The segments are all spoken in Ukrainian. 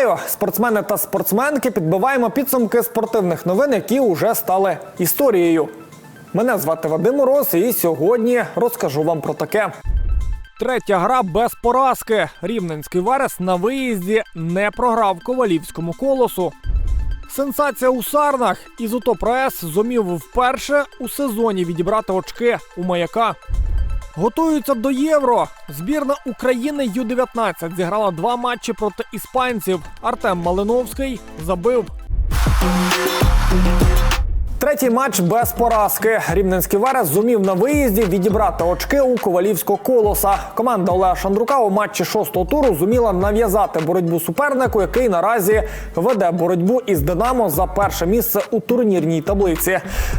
Вітаю, спортсмени та спортсменки. Підбиваємо підсумки спортивних новин, які вже стали історією. Мене звати Вадим Мороз, і сьогодні розкажу вам про таке. Третя гра без поразки. Рівненський Верес на виїзді не програв ковалівському колосу. Сенсація у Сарнах. Ізотоп РАЕС зумів вперше у сезоні відібрати очки у маяка. Готуються до євро. Збірна України Ю-19 зіграла два матчі проти іспанців. Артем Малиновський забив. Третій матч без поразки. Рівненський Верес зумів на виїзді відібрати очки у ковалівського колоса. Команда Олега Шандрука у матчі шостого туру зуміла нав'язати боротьбу супернику, який наразі веде боротьбу із Динамо за перше місце у турнірній таблиці.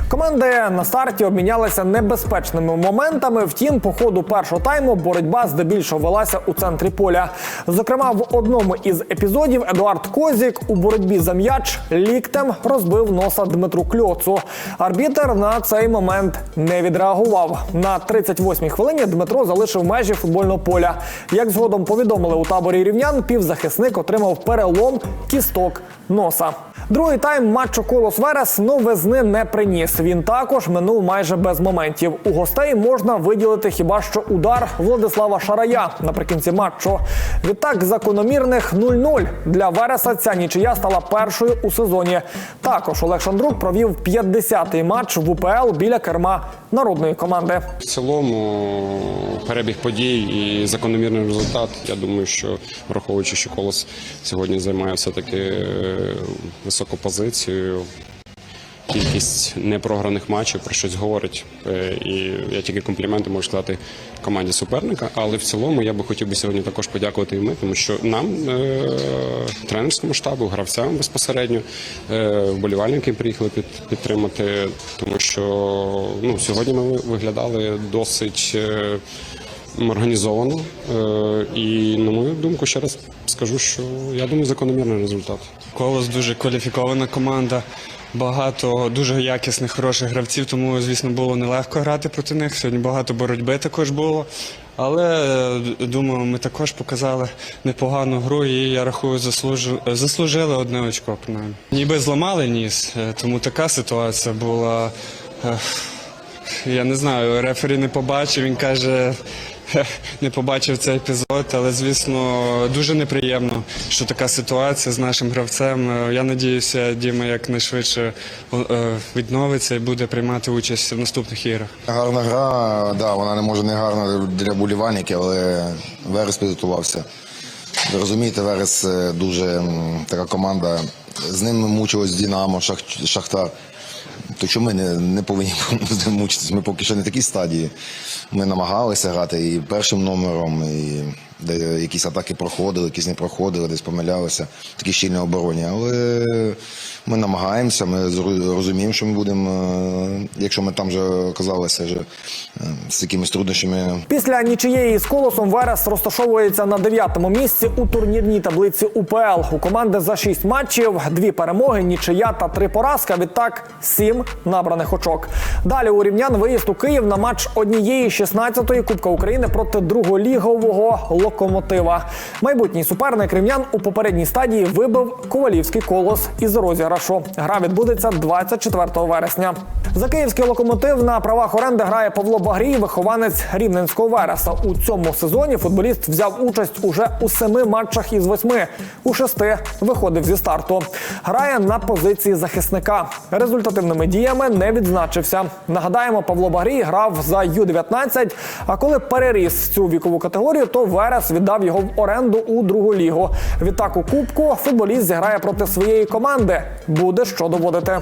Команди на старті обмінялися небезпечними моментами. Втім, по ходу першого тайму боротьба здебільшого велася у центрі поля. Зокрема, в одному із епізодів Едуард Козік у боротьбі за м'яч ліктем розбив носа Дмитру Кльоцу. Арбітер на цей момент не відреагував. На 38-й хвилині Дмитро залишив межі футбольного поля. Як згодом повідомили у таборі рівнян, півзахисник отримав перелом кісток носа. Другий тайм матчу Колос Верес новизни не приніс. Він також минув майже без моментів. У гостей можна виділити хіба що удар Владислава Шарая наприкінці матчу. Відтак закономірних 0-0. Для Вереса ця нічия стала першою у сезоні. Також Олег Шандрук провів 50-й матч в УПЛ біля керма народної команди. В цілому перебіг подій і закономірний результат. Я думаю, що враховуючи, що колос сьогодні займає все-таки е, високу позицію. Кількість непрограних матчів про щось говорить. Е, І я тільки компліменти можу сказати команді суперника. Але в цілому я би хотів би сьогодні також подякувати і ми, тому що нам, е, тренерському штабу, гравцям безпосередньо, е, вболівальники приїхали під, підтримати, тому що ну, сьогодні ми виглядали досить. Організовано Е, і, на мою думку, ще раз скажу, що я думаю, закономірний результат. Колос дуже кваліфікована команда, багато дуже якісних, хороших гравців, тому, звісно, було нелегко грати проти них. Сьогодні багато боротьби також було. Але е, думаю, ми також показали непогану гру і я рахую, заслужили, одне очко. принаймні. Ніби зламали ніс, е, тому така ситуація була. Я не знаю, рефері не побачив, він каже. Не побачив цей епізод, але звісно дуже неприємно, що така ситуація з нашим гравцем. Е, Я надіюся, Діма якнайшвидше е, відновиться і буде приймати участь в наступних іграх. Гарна гра, да, вона не може не гарна для болівальників, але Верес підготувався. Ви розумієте, Верес е, дуже така команда. З ними мучилось Дінамо, Шах- Шахтар. То що ми не, не повинні мучитись? Ми поки що не в такій стадії. Ми намагалися грати і першим номером, і де якісь атаки проходили, якісь не проходили, десь помилялися в такій щільній обороні. Але ми намагаємося, ми розуміємо, що ми будемо, е, якщо ми там вже оказалися вже, е, з якимись труднощами. Після нічиєї з колосом Верес розташовується на дев'ятому місці у турнірній таблиці УПЛ. У команди за шість матчів, дві перемоги, нічия та три поразка. Відтак сім набраних очок. Далі у рівнян виїзд у Київ на матч однієї 16-ї Кубка України проти друголігового локомотива. Майбутній суперник рівнян у попередній стадії вибив ковалівський колос із розіграшу. Гра відбудеться 24 вересня. За київський локомотив на правах оренди грає Павло Багрій, вихованець рівненського вереса. У цьому сезоні футболіст взяв участь уже у семи матчах із восьми. У шести виходив зі старту. Грає на позиції захисника. Результативними діями не відзначився. Нагадаємо, Павло Багрій грав за Ю-19, А коли переріс цю вікову категорію, то Верес віддав його в оренду у другу лігу. Відтак у кубку футболіст зіграє проти своєї команди. Буде що доводити.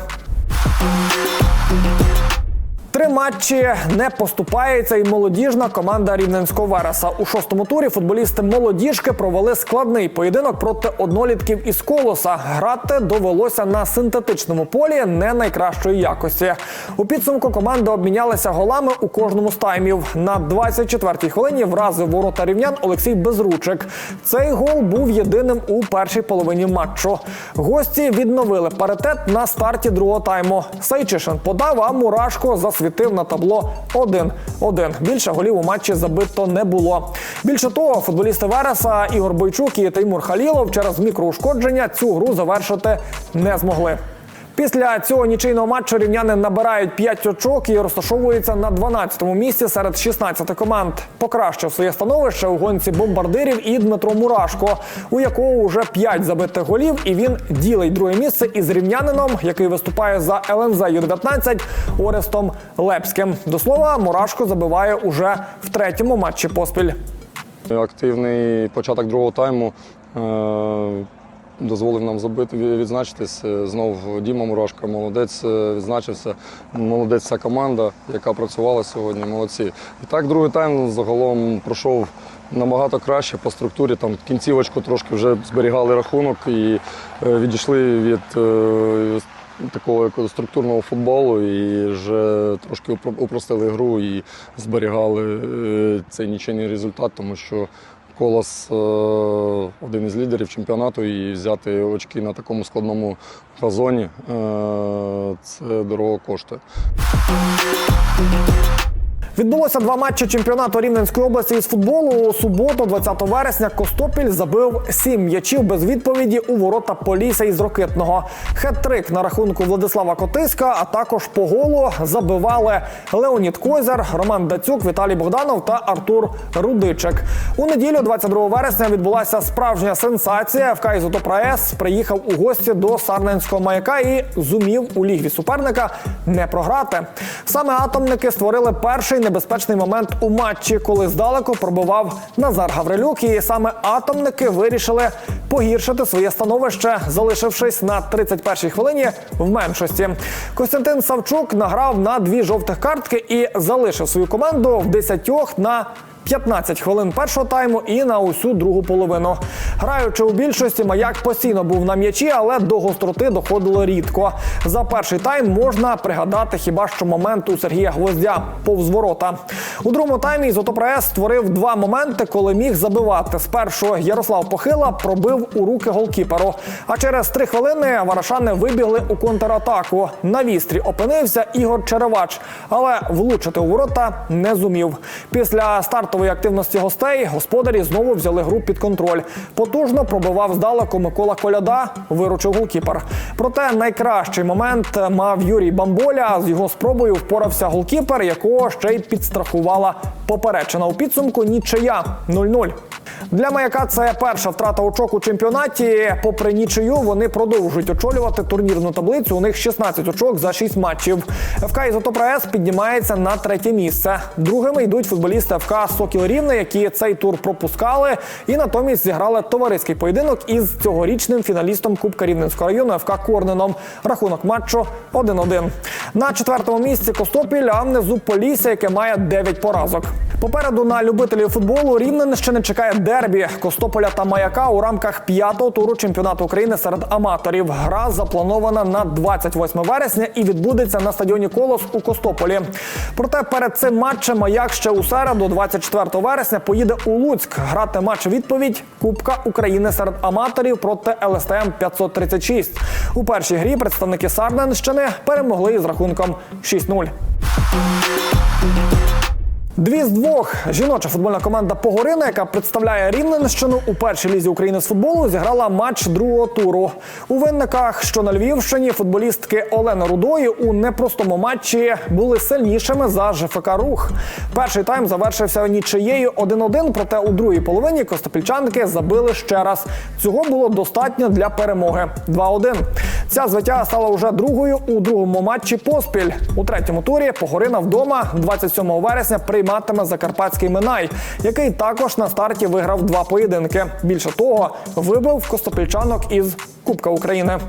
Матчі не поступається і молодіжна команда рівненського Вереса. У шостому турі футболісти молодіжки провели складний поєдинок проти однолітків із колоса. Грати довелося на синтетичному полі не найкращої якості. У підсумку команди обмінялися голами у кожному з таймів. На 24-й хвилині вразив ворота рівнян Олексій Безручик. Цей гол був єдиним у першій половині матчу. Гості відновили паритет на старті другого тайму. Сайчишин подав, а Мурашко засвітив засвітив на табло 1-1. Більше голів у матчі забито не було. Більше того, футболісти Вереса Ігор Бойчук і Таймур Халілов через мікроушкодження цю гру завершити не змогли. Після цього нічийного матчу рівняни набирають 5 очок і розташовуються на 12-му місці серед 16 команд. Покращив своє становище у гонці бомбардирів і Дмитро Мурашко, у якого вже 5 забитих голів, і він ділить друге місце із рівнянином, який виступає за ЛНЗ Ю-19 Орестом Лепським. До слова, Мурашко забиває уже в третьому матчі поспіль. Активний початок другого тайму е, дозволив нам забити відзначитись. Е, Знов Діма Мурашко, молодець е, відзначився. Молодець вся команда, яка працювала сьогодні. Молодці. І так другий тайм загалом пройшов набагато краще по структурі. Там кінцівочку трошки вже зберігали рахунок і е, відійшли від. Такого структурного футболу і вже трошки упро- упростили гру і зберігали цей нічийний результат, тому що Колос е, один із лідерів чемпіонату і взяти очки на такому складному газоні е, це дорого коштує. Відбулося два матчі чемпіонату Рівненської області із футболу. У суботу, 20 вересня, Костопіль забив сім м'ячів без відповіді у ворота Полісся із Рокитного. Хет-трик на рахунку Владислава Котиська, а також по голу забивали Леонід Козяр, Роман Дацюк, Віталій Богданов та Артур Рудичек. У неділю, 22 вересня, відбулася справжня сенсація. ФК «Ізотопра-С» приїхав у гості до Сарненського маяка і зумів у лігві суперника не програти. Саме атомники створили перший небезпечний момент у матчі, коли здалеку пробивав Назар Гаврилюк. І саме атомники вирішили погіршити своє становище, залишившись на 31-й хвилині в меншості. Костянтин Савчук награв на дві жовтих картки і залишив свою команду в 10 на 15 хвилин першого тайму і на усю другу половину. Граючи у більшості, маяк постійно був на м'ячі, але до гостроти доходило рідко. За перший тайм можна пригадати хіба що момент у Сергія Гвоздя повз ворота. У другому таймі Ізотопраес створив два моменти, коли міг забивати. Спершу Ярослав Похила пробив у руки голкіперу. А через три хвилини варашани вибігли у контратаку. На вістрі опинився Ігор Черевач, але влучити у ворота не зумів. Після стартової активності гостей господарі знову взяли гру під контроль. Потужно пробивав здалеку Микола Коляда, виручив голкіпер. Проте найкращий момент мав Юрій Бамболя. З його спробою впорався голкіпер, якого ще й підстрахувала поперечина. У підсумку нічия 0-0. Для маяка це перша втрата очок у чемпіонаті. Попри нічию, вони продовжують очолювати турнірну таблицю. У них 16 очок за 6 матчів. ФК «Ізотопра С» піднімається на третє місце. Другими йдуть футболісти ФК Сокіл Рівне, які цей тур пропускали, і натомість зіграли товариський поєдинок із цьогорічним фіналістом Кубка Рівненського району ФК Корненом. Рахунок матчу 1-1. На четвертому місці Костопіль, а внизу Полісся, яке має 9 поразок. Попереду на любителів футболу Рівненщини чекає дербі Костополя та Маяка у рамках п'ятого туру чемпіонату України серед аматорів. Гра запланована на 28 вересня і відбудеться на стадіоні Колос у Костополі. Проте перед цим матчем Маяк ще у середу, 24 вересня, поїде у Луцьк грати матч відповідь Кубка України серед аматорів проти ЛСТМ 536. У першій грі представники Сарненщини перемогли із рахунком 6-0. Дві з двох жіноча футбольна команда Погорина, яка представляє Рівненщину у першій лізі України з футболу, зіграла матч другого туру. У винниках, що на Львівщині, футболістки Олени Рудої у непростому матчі були сильнішими за ЖФК Рух. Перший тайм завершився нічиєю 1-1, проте у другій половині костопільчанки забили ще раз. Цього було достатньо для перемоги 2-1. Ця звиття стала уже другою у другому матчі поспіль. У третьому турі Погорина вдома 27 вересня прийматиме закарпатський Минай, який також на старті виграв два поєдинки. Більше того, вибив костопільчанок із Кубка України.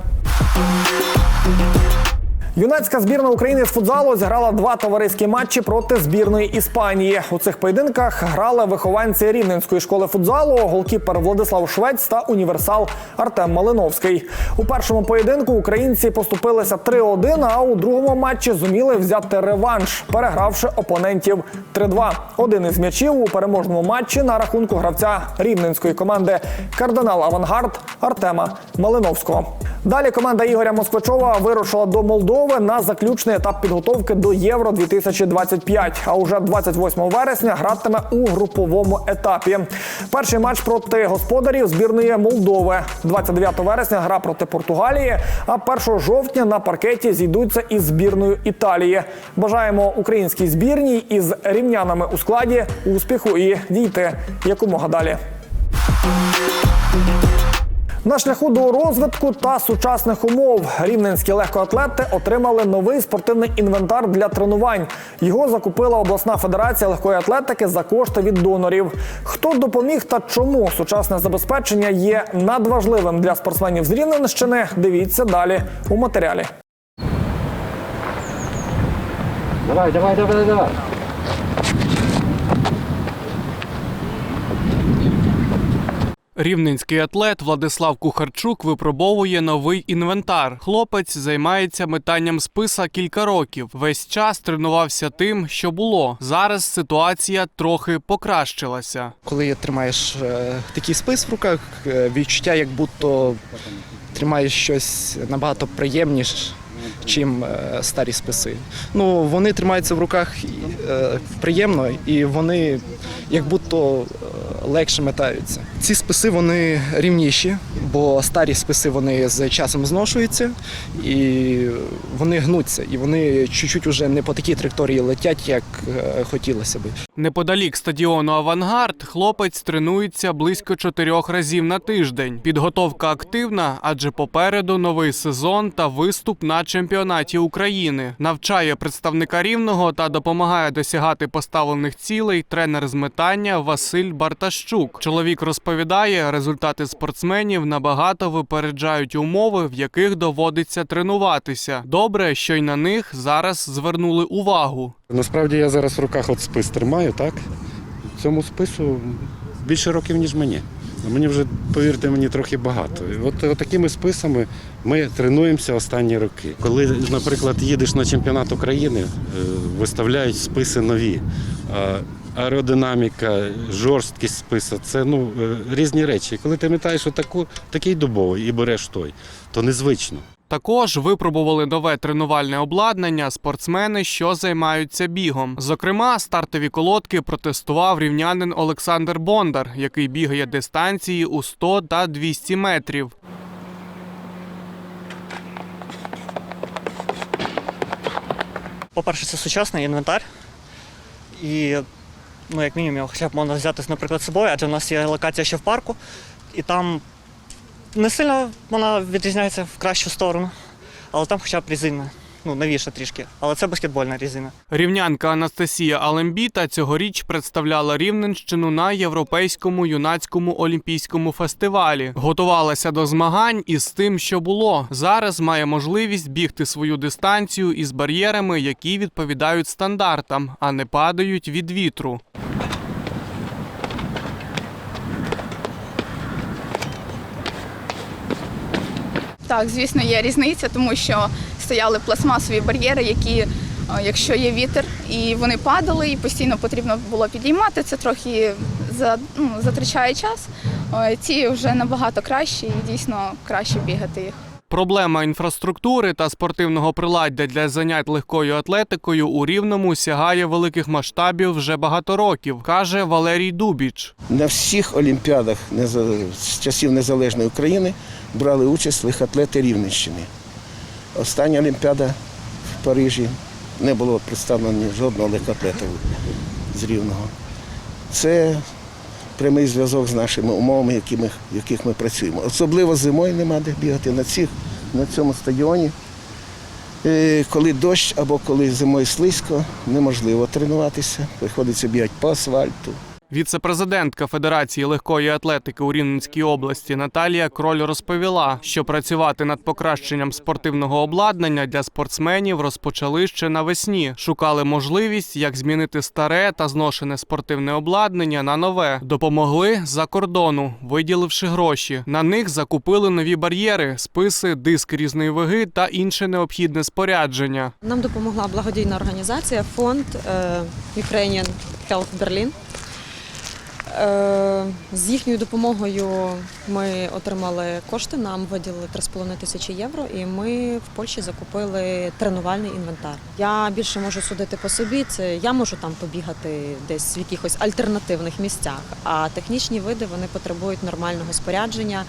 Юнацька збірна України з футзалу зіграла два товариські матчі проти збірної Іспанії. У цих поєдинках грали вихованці рівненської школи футзалу, голкіпер Владислав Швець та універсал Артем Малиновський. У першому поєдинку українці поступилися 3-1, а у другому матчі зуміли взяти реванш, перегравши опонентів 3-2. Один із м'ячів у переможному матчі на рахунку гравця рівненської команди Кардинал Авангард Артема Малиновського. Далі команда Ігоря Москвичова вирушила до Молдови. Умови на заключний етап підготовки до Євро 2025. А уже 28 вересня гратиме у груповому етапі. Перший матч проти господарів збірної Молдови. 29 вересня гра проти Португалії. А 1 жовтня на паркеті зійдуться із збірною Італії. Бажаємо українській збірній із рівнянами у складі успіху і дійти якомога далі. На шляху до розвитку та сучасних умов рівненські легкоатлети отримали новий спортивний інвентар для тренувань. Його закупила обласна федерація легкої атлетики за кошти від донорів. Хто допоміг та чому сучасне забезпечення є надважливим для спортсменів з Рівненщини? Дивіться далі у матеріалі. Давай, давай, давай, давай. Рівненський атлет Владислав Кухарчук випробовує новий інвентар. Хлопець займається метанням списа кілька років. Весь час тренувався тим, що було. Зараз ситуація трохи покращилася. коли тримаєш е, такий спис в руках, е, відчуття, як будто тримаєш щось набагато приємніше, чим е, старі списи. Ну, вони тримаються в руках приємно, і вони як будто легше метаються. Ці списи вони рівніші, бо старі списи вони з часом зношуються і вони гнуться, і вони чуть-чуть уже не по такій траєкторії летять, як е, хотілося би. Неподалік стадіону Авангард хлопець тренується близько чотирьох разів на тиждень. Підготовка активна, адже попереду новий сезон та виступ на чемпіонаті України. Навчає представника рівного та допомагає досягати поставлених цілей тренер з метання Василь Бартащук. Чоловік розповідає, результати спортсменів набагато випереджають умови, в яких доводиться тренуватися. Добре, що й на них зараз звернули увагу. Насправді я зараз в руках от спис тримаю, так? Цьому спису більше років, ніж мені. Мені вже, повірте мені, трохи багато. От, от такими списами ми тренуємося останні роки. Коли, наприклад, їдеш на чемпіонат України, е, виставляють списи нові. Аеродинаміка, жорсткість списа це ну, е, різні речі. Коли ти метаєш отаку, такий дубовий і береш той, то незвично. Також випробували нове тренувальне обладнання спортсмени, що займаються бігом. Зокрема, стартові колодки протестував рівнянин Олександр Бондар, який бігає дистанції у 100 та 200 метрів. По-перше, це сучасний інвентар. І, ну, як мінімум, його хоча б можна взяти, наприклад, з собою, адже в нас є локація ще в парку, і там не сильно вона відрізняється в кращу сторону, але там хоча б резина. Ну, новіша трішки, але це баскетбольна резина. Рівнянка Анастасія Алембіта цьогоріч представляла Рівненщину на європейському юнацькому олімпійському фестивалі. Готувалася до змагань із тим, що було. Зараз має можливість бігти свою дистанцію із бар'єрами, які відповідають стандартам, а не падають від вітру. Так, звісно, є різниця, тому що стояли пластмасові бар'єри, які, е, якщо є вітер, і вони падали, і постійно потрібно було підіймати. Це трохи ну, затрачає час. Е, Ці вже набагато кращі і дійсно краще бігати їх. Проблема інфраструктури та спортивного приладдя для занять легкою атлетикою у Рівному сягає великих масштабів вже багато років, каже Валерій Дубіч. На всіх олімпіадах з часів незалежної України брали участь легкоатлети Рівненщини. Остання олімпіада в Парижі не було представлено жодного легкоатлета з Рівного. Це прямий зв'язок з нашими умовами, які ми- в яких ми працюємо. Особливо зимою нема де бігати на, цих, на цьому стадіоні. Е, Коли дощ або коли зимою слизько, неможливо тренуватися, приходиться бігати по асфальту. Віце-президентка Федерації легкої атлетики у Рівненській області Наталія Кроль розповіла, що працювати над покращенням спортивного обладнання для спортсменів розпочали ще навесні. Шукали можливість, як змінити старе та зношене спортивне обладнання на нове. Допомогли за кордону, виділивши гроші. На них закупили нові бар'єри, списи, диск різної ваги та інше необхідне спорядження. Нам допомогла благодійна організація фонд е, Ukrainian Health Berlin. Е, З їхньою допомогою ми отримали кошти, нам виділили 3,5 тисячі євро, і ми в Польщі закупили тренувальний інвентар. Я більше можу судити по собі. Це я можу там побігати десь в якихось альтернативних місцях. А технічні види вони потребують нормального спорядження,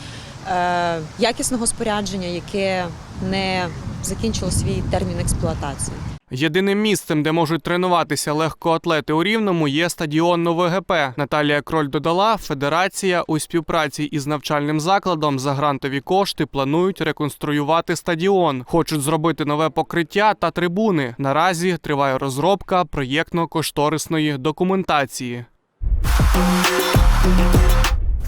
е, якісного спорядження, яке не закінчило свій термін експлуатації. Єдиним місцем, де можуть тренуватися легкоатлети у Рівному, є стадіон Нове ГП. Наталія Кроль додала, федерація у співпраці із навчальним закладом за грантові кошти планують реконструювати стадіон. Хочуть зробити нове покриття та трибуни. Наразі триває розробка проєктно-кошторисної документації.